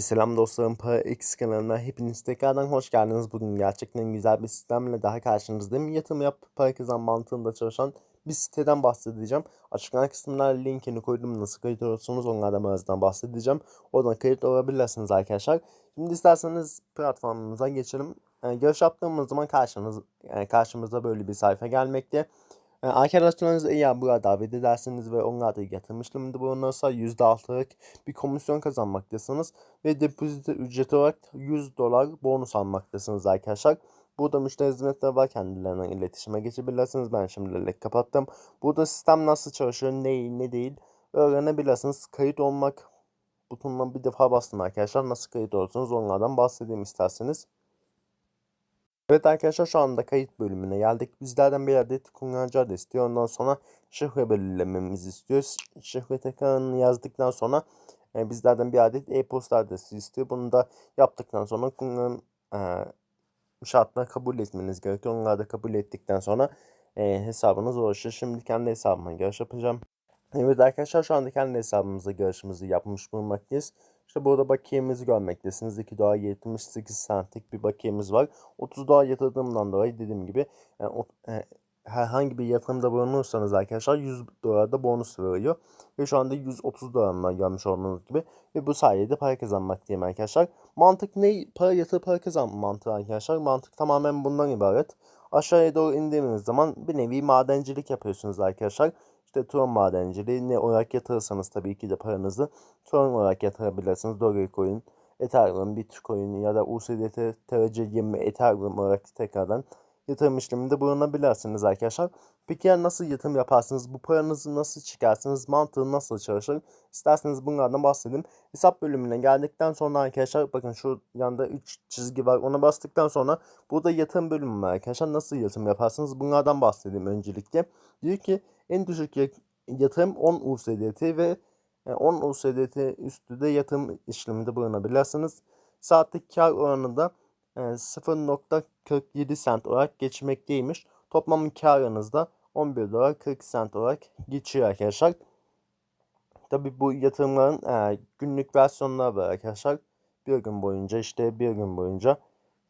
Selam dostlarım, Para X kanalına hepiniz tekrardan hoş geldiniz. Bugün gerçekten güzel bir sistemle daha karşınızdayım. Yatırım yap, para kazan mantığında çalışan bir siteden bahsedeceğim. Açıklama kısmına linkini koydum. Nasıl kayıt olursunuz onlardan birazdan bahsedeceğim. Oradan kayıt olabilirsiniz arkadaşlar. Şimdi isterseniz platformumuza geçelim. Yani giriş yaptığımız zaman karşınız, yani karşımıza böyle bir sayfa gelmekte. Yani arkadaşlarınızı eğer burada davet ederseniz ve onlar da yatırım işleminde bulunursa %6'lık bir komisyon kazanmaktasınız. Ve depozito ücreti olarak 100 dolar bonus almaktasınız arkadaşlar. Burada müşteri hizmetleri var kendilerine iletişime geçebilirsiniz. Ben şimdilik kapattım. Burada sistem nasıl çalışıyor, ne, ne değil öğrenebilirsiniz. Kayıt olmak butonuna bir defa bastım arkadaşlar. Nasıl kayıt olursunuz onlardan bahsedeyim isterseniz. Evet arkadaşlar şu anda kayıt bölümüne geldik. Bizlerden bir adet kullanıcı adresi istiyor. Ondan sonra şifre belirlememizi istiyor. Şifre tekrarını yazdıktan sonra e, bizlerden bir adet e-posta adresi istiyor. Bunu da yaptıktan sonra kullanım e, şartları kabul etmeniz gerekiyor. Onları da kabul ettikten sonra e, hesabınız oluşur. Şimdi kendi hesabıma giriş yapacağım. Evet arkadaşlar şu anda kendi hesabımıza girişimizi yapmış bulunmaktayız. İşte burada bakiyemizi görmektesiniz. 2 dolar 78 centlik bir bakiyemiz var. 30 dolar yatırdığımdan dolayı dediğim gibi yani, o, e, herhangi bir yatırımda bulunursanız arkadaşlar 100 dolar da bonus veriyor. Ve şu anda 130 dolarımla görmüş olduğunuz gibi. Ve bu sayede para kazanmak diyeyim arkadaşlar. Mantık ne? Para yatır para kazan mantığı arkadaşlar. Mantık tamamen bundan ibaret. Aşağıya doğru indiğiniz zaman bir nevi madencilik yapıyorsunuz arkadaşlar. İşte Tron madenciliği ne olarak yatırırsanız tabii ki de paranızı Tron olarak yatırabilirsiniz. Dogecoin, Ethereum, Bitcoin ya da USDT, TRC20, Ethereum olarak tekrardan yatırım işleminde bulunabilirsiniz arkadaşlar. Peki ya nasıl yatırım yaparsınız? Bu paranızı nasıl çıkarsınız? Mantığı nasıl çalışır? İsterseniz bunlardan bahsedeyim. Hesap bölümüne geldikten sonra arkadaşlar bakın şu yanda 3 çizgi var. Ona bastıktan sonra burada yatırım bölümü var arkadaşlar. Nasıl yatırım yaparsınız? Bunlardan bahsedeyim öncelikle. Diyor ki en düşük yatırım 10 USDT ve 10 USDT üstü de yatırım işleminde bulunabilirsiniz. Saatlik kar oranı da 0.47 cent olarak geçmekteymiş. Toplam karınız da 11 dolar 40 cent olarak geçiyor arkadaşlar. Tabi bu yatırımların e, günlük versiyonları var arkadaşlar. Bir gün boyunca işte bir gün boyunca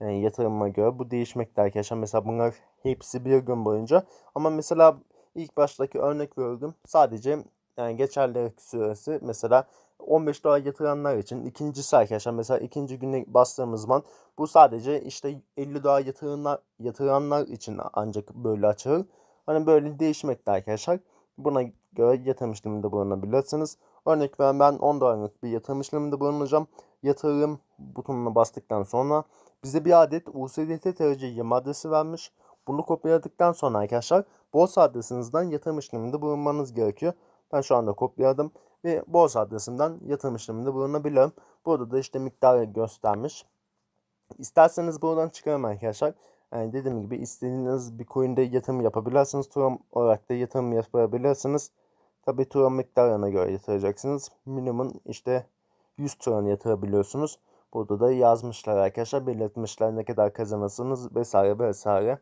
yani yatırıma göre bu değişmekte arkadaşlar. Mesela bunlar hepsi bir gün boyunca. Ama mesela ilk baştaki örnek veriyorum. Sadece yani geçerlilik süresi mesela 15 dolar yatıranlar için ikincisi arkadaşlar mesela ikinci güne bastığımız zaman bu sadece işte 50 dolar yatıranlar, yatıranlar için ancak böyle açılır. Hani böyle değişmekte arkadaşlar. Buna göre yatırım işleminde bulunabilirsiniz. Örnek veren ben 10 dolarlık bir yatırım işleminde bulunacağım. Yatırım butonuna bastıktan sonra bize bir adet USDT TRC20 adresi vermiş. Bunu kopyaladıktan sonra arkadaşlar borsa adresinizden yatırım işleminde bulunmanız gerekiyor. Ben şu anda kopyaladım ve borsa adresinden yatırım işleminde bulunabilirim. Burada da işte miktarı göstermiş. İsterseniz buradan çıkarım arkadaşlar. Yani dediğim gibi istediğiniz bir coin'de yatırım yapabilirsiniz. Turam olarak da yatırım yapabilirsiniz. Tabi turam miktarına göre yatıracaksınız. Minimum işte 100 turan yatırabiliyorsunuz. Burada da yazmışlar arkadaşlar. Belirtmişler ne kadar kazanırsınız vesaire vesaire.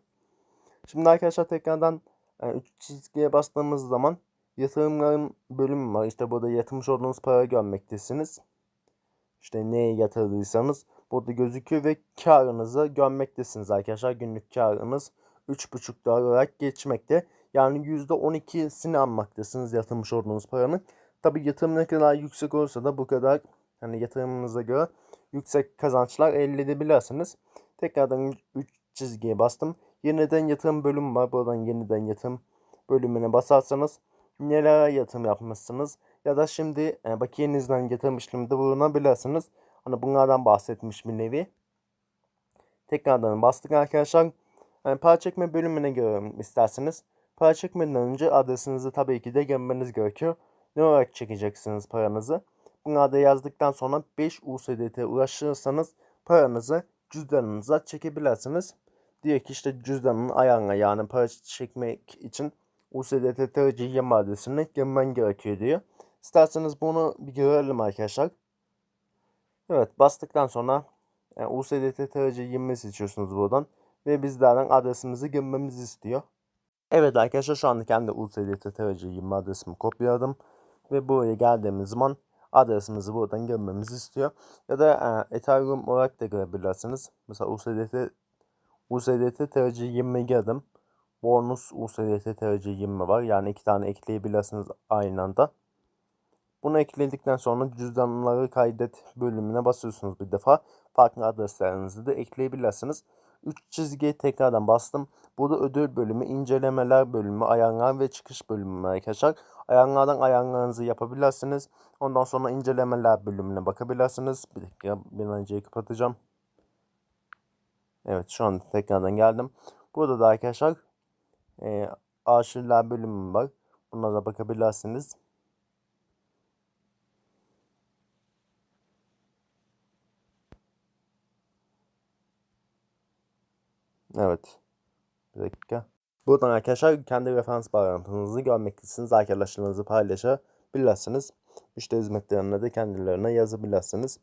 Şimdi arkadaşlar tekrardan yani 3 çizgiye bastığımız zaman yatırımların bölümü var. İşte burada yatırmış olduğunuz para görmektesiniz. İşte neye yatırdıysanız burada gözüküyor ve karınızı görmektesiniz arkadaşlar. Günlük karınız 3,5 dolar olarak geçmekte. Yani %12'sini almaktasınız yatırmış olduğunuz paranın. Tabi yatırım ne kadar yüksek olursa da bu kadar hani yatırımınıza göre yüksek kazançlar elde edebilirsiniz. Tekrardan 3 çizgiye bastım. Yeniden yatırım bölümü var. Buradan yeniden yatırım bölümüne basarsanız nelere yatırım yapmışsınız ya da şimdi e, bakiyenizden yatırım işleminde bulunabilirsiniz. Hani bunlardan bahsetmiş bir nevi. Tekrardan bastık arkadaşlar. Yani para çekme bölümüne görelim isterseniz. Para çekmeden önce adresinizi tabii ki de girmeniz gerekiyor. Ne olarak çekeceksiniz paranızı? Bunları yazdıktan sonra 5 USDT ulaşırsanız paranızı cüzdanınıza çekebilirsiniz. Diyor ki işte cüzdanın ayağına yani para çekmek için USDT TRC20 adresine girmen gerekiyor diyor. İsterseniz bunu bir görelim arkadaşlar. Evet bastıktan sonra yani USDT TRC20 seçiyorsunuz buradan. Ve bizlerden adresimizi girmemizi istiyor. Evet arkadaşlar şu anda kendi USDT TRC20 adresimi kopyaladım. Ve buraya geldiğimiz zaman adresimizi buradan girmemizi istiyor. Ya da e, Ethereum olarak da girebilirsiniz. Mesela USDT USDT TRC20 girdim. Bonus USDT TRC20 var. Yani iki tane ekleyebilirsiniz aynı anda. Bunu ekledikten sonra cüzdanları kaydet bölümüne basıyorsunuz bir defa. Farklı adreslerinizi de ekleyebilirsiniz. 3 çizgiye tekrardan bastım. Burada ödül bölümü, incelemeler bölümü, ayarlar ve çıkış bölümü arkadaşlar. Ayarlardan ayarlarınızı yapabilirsiniz. Ondan sonra incelemeler bölümüne bakabilirsiniz. Bir dakika bir önceyi kapatacağım. Evet şu an tekrardan geldim. Burada da arkadaşlar e, arşivler bölümü var. Buna da bakabilirsiniz. Evet. Bir dakika. Buradan arkadaşlar kendi referans bağlantınızı görmektesiniz. Arkadaşlarınızı paylaşabilirsiniz. Müşteri hizmetlerine de kendilerine yazabilirsiniz.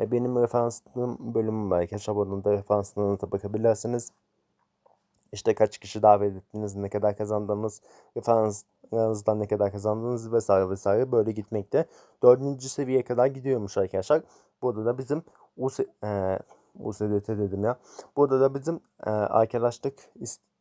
E, benim referanslığım bölümüm var arkadaşlar. Buradan da referanslarınıza bakabilirsiniz. İşte kaç kişi davet ettiniz, ne kadar kazandınız, referanslarınızdan ne kadar kazandınız vesaire vesaire böyle gitmekte. Dördüncü seviyeye kadar gidiyormuş arkadaşlar. Burada da bizim US, e, USDT dedim ya. Burada da bizim e, arkadaşlık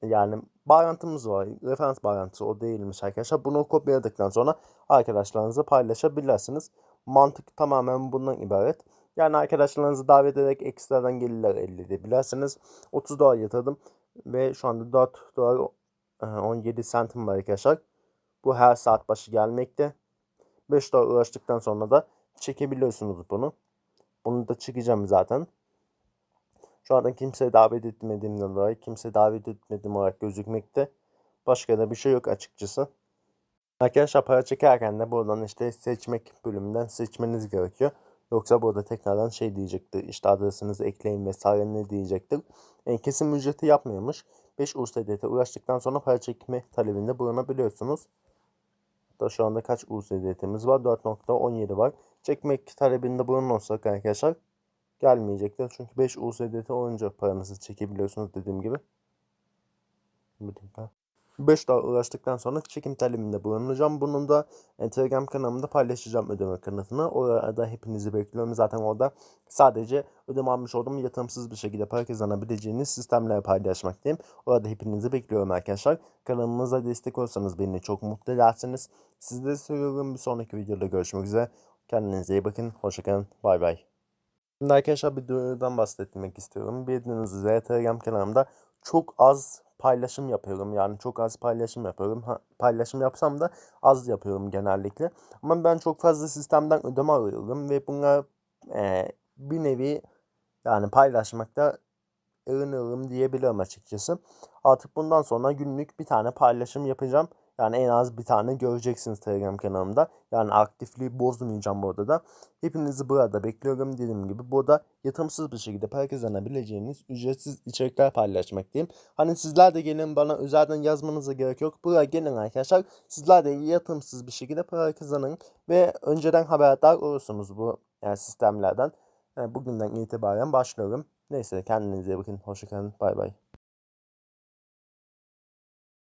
yani bağlantımız var. Referans bağlantısı o değilmiş arkadaşlar. Bunu kopyaladıktan sonra arkadaşlarınızla paylaşabilirsiniz. Mantık tamamen bundan ibaret. Yani arkadaşlarınızı davet ederek ekstradan gelirler elde edebilirsiniz. 30 dolar yatırdım ve şu anda 4 dolar 17 sentim var arkadaşlar. Bu her saat başı gelmekte. 5 dolar uğraştıktan sonra da çekebiliyorsunuz bunu. Bunu da çekeceğim zaten. Şu anda kimseye davet etmediğimden dolayı kimse davet etmediğim olarak gözükmekte. Başka da bir şey yok açıkçası. Arkadaşlar para çekerken de buradan işte seçmek bölümünden seçmeniz gerekiyor. Yoksa burada tekrardan şey diyecektir. İşte adresinizi ekleyin vesaire ne diyecektir. Yani kesim ücreti yapmıyormuş. 5 USDT uğraştıktan sonra para çekme talebinde bulunabiliyorsunuz. Hatta şu anda kaç USDT'miz var? 4.17 var. Çekmek talebinde bulunursak arkadaşlar gelmeyecektir. Çünkü 5 USDT olunca paranızı çekebiliyorsunuz dediğim gibi. Bir dakika. 5 dolar uğraştıktan sonra çekim talebinde bulunacağım. Bunun da Telegram kanalımda paylaşacağım ödeme kanıtını. Orada hepinizi bekliyorum. Zaten orada sadece ödeme almış olduğum yatırımsız bir şekilde para kazanabileceğiniz sistemleri paylaşmaktayım. Orada hepinizi bekliyorum arkadaşlar. Kanalımıza destek olsanız beni çok mutlu edersiniz. Sizleri seviyorum. Bir sonraki videoda görüşmek üzere. Kendinize iyi bakın. Hoşçakalın. Bay bay. Şimdi arkadaşlar bir duyurudan bahsetmek istiyorum. Bildiğiniz üzere Telegram kanalımda çok az paylaşım yapıyorum. Yani çok az paylaşım yapıyorum. Ha, paylaşım yapsam da az yapıyorum genellikle. Ama ben çok fazla sistemden ödeme alıyorum ve bunlar e, bir nevi yani paylaşmakta övünüyorum diyebilirim açıkçası. Artık bundan sonra günlük bir tane paylaşım yapacağım. Yani en az bir tane göreceksiniz Telegram kanalımda. Yani aktifliği bozmayacağım burada da. Hepinizi burada bekliyorum dediğim gibi. Burada yatımsız bir şekilde para kazanabileceğiniz ücretsiz içerikler paylaşmaktayım. Hani sizler de gelin bana özelden yazmanıza gerek yok. Buraya gelin arkadaşlar. Sizler de yatımsız bir şekilde para kazanın. Ve önceden haberdar olursunuz bu yani sistemlerden. Yani bugünden itibaren başlıyorum. Neyse kendinize bakın. Hoşçakalın. Bay bay.